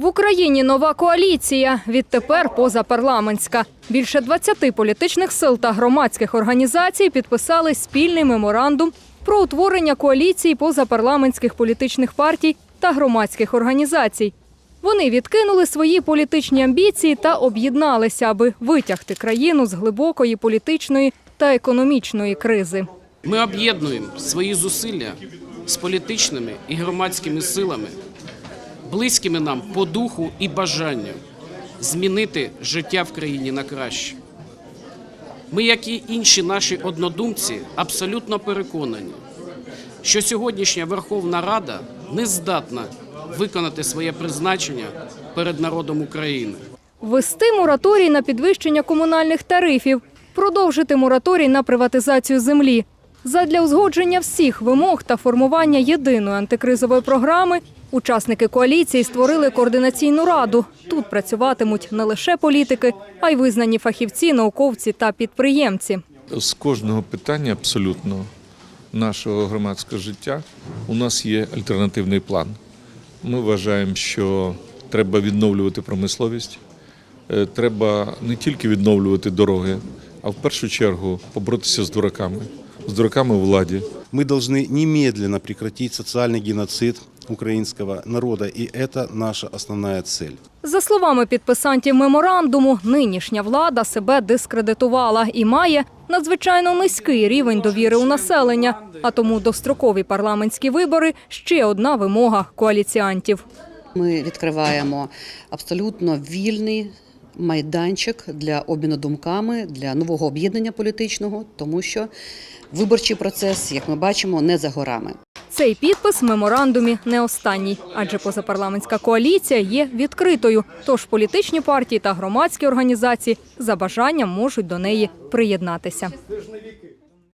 В Україні нова коаліція. Відтепер позапарламентська. Більше 20 політичних сил та громадських організацій підписали спільний меморандум про утворення коаліції позапарламентських політичних партій та громадських організацій. Вони відкинули свої політичні амбіції та об'єдналися, аби витягти країну з глибокої політичної та економічної кризи. Ми об'єднуємо свої зусилля з політичними і громадськими силами, близькими нам по духу і бажанню змінити життя в країні на краще. Ми, як і інші наші однодумці, абсолютно переконані, що сьогоднішня Верховна Рада не здатна виконати своє призначення перед народом України. Ввести мораторій на підвищення комунальних тарифів, продовжити мораторій на приватизацію землі. Задля узгодження всіх вимог та формування єдиної антикризової програми учасники коаліції створили координаційну раду. Тут працюватимуть не лише політики, а й визнані фахівці, науковці та підприємці. З кожного питання абсолютно нашого громадського життя у нас є альтернативний план. Ми вважаємо, що треба відновлювати промисловість, е, треба не тільки відновлювати дороги, а в першу чергу поборотися з дураками, з дураками у владі. Мы должны немедленно прекратить социальный геноцид украинского народа, и это наша основная цель. За словами підписантів меморандуму, нинішня влада себе дискредитувала і має надзвичайно низький рівень довіри у населення. А тому дострокові парламентські вибори ще одна вимога коаліціантів. Ми відкриваємо абсолютно вільний майданчик для обміну думками, для нового об'єднання політичного, тому що виборчий процес, як ми бачимо, не за горами. Цей підпис в меморандумі не останній, адже позапарламентська коаліція є відкритою. Тож політичні партії та громадські організації за бажанням можуть до неї приєднатися.